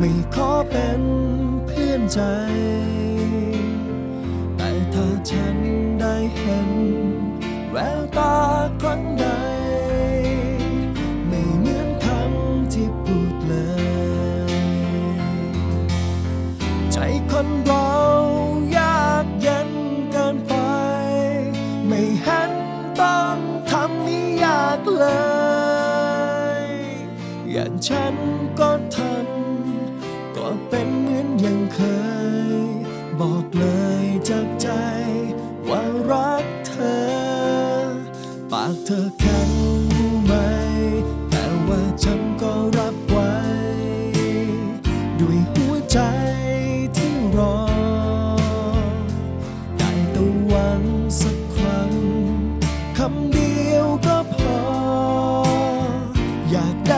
ไม่ขอเป็นเพื่อนใจ แต่ถ้าฉันได้เห็น แววตาครั้งใด ไม่เหมือนคำที่พูดเลย ใจคนเรายากเย็นเกินไป ไม่เห็นต้องทำให้ยากเลย อย่างฉันก็ ย่างเคย บอกเลยจากใจ ว่ารักเธอ ปากเธอแข็งรู้ไหม แต่ว่าฉันก็รับไว้ ด้วยหัวใจที่รอ ได้แตะหวังสักครั้ง คำเดียวก็พอ อยากได้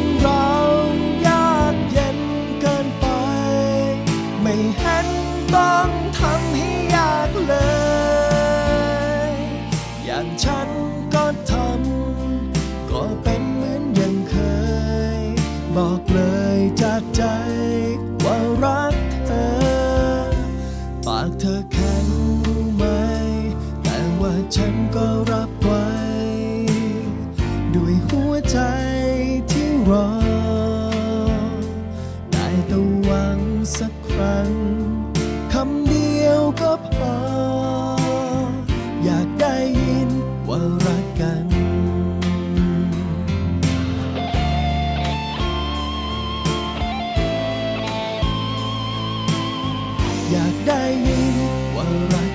คนเรายากเย็นเกินไป ไม่เห็นต้องทำให้ยากเลย อย่างฉันก็ทำก็เป็นเหมือนอย่างเคย บอกเลยจากใจว่ารักเธอ ปากเธอแข็งรู้ไหม แต่ว่าฉันก็รับไว้ ว่ารักกันอยากได้ยินว่ารัก